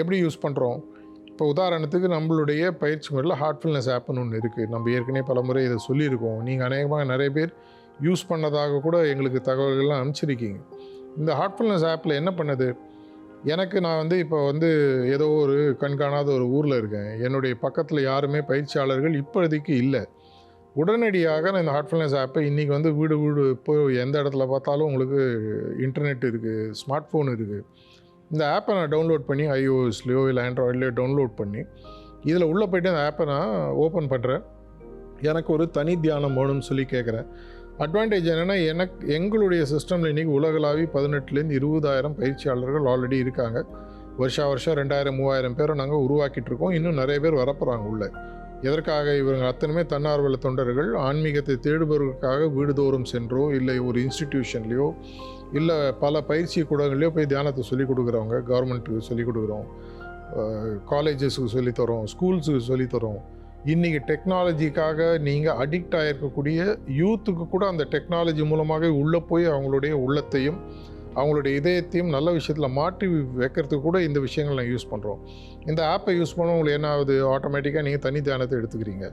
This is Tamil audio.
எப்படி யூஸ் பண்ணுறோம் இப்போ உதாரணத்துக்கு நம்மளுடைய பயிற்சி முறையில் ஹார்ட்ஃபுல்னஸ் ஆப்னு ஒன்று இருக்குது நம்ம ஏற்கனவே பல முறை இதை சொல்லியிருக்கோம். நீங்கள் அநேகமாக நிறைய பேர் யூஸ் பண்ணதாக கூட எங்களுக்கு தகவல்கள்லாம் அனுப்பிச்சிருக்கீங்க. இந்த ஹார்ட்ஃபுல்னஸ் ஆப்பில் என்ன பண்ணுது? எனக்கு நான் வந்து இப்போ வந்து ஏதோ ஒரு கண்காணாத ஒரு ஊரில் இருக்கேன். என்னுடைய பக்கத்தில் யாருமே பயிற்சியாளர்கள் இப்போதைக்கு இல்லை. உடனடியாக நான் இந்த ஹார்ட்ஃபுல்னஸ் ஆப்பை இன்றைக்கி வந்து வீடு வீடு இப்போ எந்த இடத்துல பார்த்தாலும் உங்களுக்கு இன்டர்நெட் இருக்குது ஸ்மார்ட் ஃபோன் இருக்குது இந்த ஆப்பை நான் டவுன்லோட் பண்ணி ஐஓஎஸ்லையோ இல்லை ஆண்ட்ராய்ட்லையோ டவுன்லோட் பண்ணி இதில் உள்ளே போய்ட்டு அந்த ஆப்பை நான் ஓப்பன் பண்ணுறேன் எனக்கு ஒரு தனி தியானம் வேணும்னு சொல்லி கேட்குறேன் அட்வான்டேஜ் என்னென்னா எனக்கு எங்களுடைய சிஸ்டமில் இன்றைக்கி உலகளாவி பதினெட்டுலேருந்து இருபதாயிரம் பயிற்சியாளர்கள் ஆல்ரெடி இருக்காங்க. வருஷா வருஷம் ரெண்டாயிரம் மூவாயிரம் பேரை நாங்கள் உருவாக்கிட்டு இருக்கோம். இன்னும் நிறைய பேர் வரப்போகிறாங்க உள்ளே. எதற்காக இவங்க அத்தனையுமே தன்னார்வல தொண்டர்கள்? ஆன்மீகத்தை தேடுபவர்களுக்காக வீடுதோறும் சென்றோ இல்லை ஒரு இன்ஸ்டிடியூஷன்லேயோ இல்லை பல பயிற்சி கூடங்கள்லையோ போய் தியானத்தை சொல்லிக் கொடுக்குறவங்க கவர்மெண்ட்டுக்கு சொல்லிக் கொடுக்குறோம். காலேஜஸுக்கு சொல்லித்தரோம் ஸ்கூல்ஸுக்கு சொல்லித்தரோம் இன்றைக்கி டெக்னாலஜிக்காக நீங்கள் அடிக்ட் ஆகிருக்கக்கூடிய யூத்துக்கு கூட அந்த டெக்னாலஜி மூலமாக உள்ளே போய் அவங்களுடைய உள்ளத்தையும் அவங்களுடைய இதயத்தையும் நல்ல விஷயத்தில் மாற்றி வைக்கிறதுக்கு கூட இந்த விஷயங்கள் நான் யூஸ் பண்ணுறோம் இந்த ஆப்பை யூஸ் பண்ண உங்களுக்கு என்ன ஆகுது? ஆட்டோமேட்டிக்காக நீங்கள் தனி தியானத்தை எடுத்துக்கிறீங்க.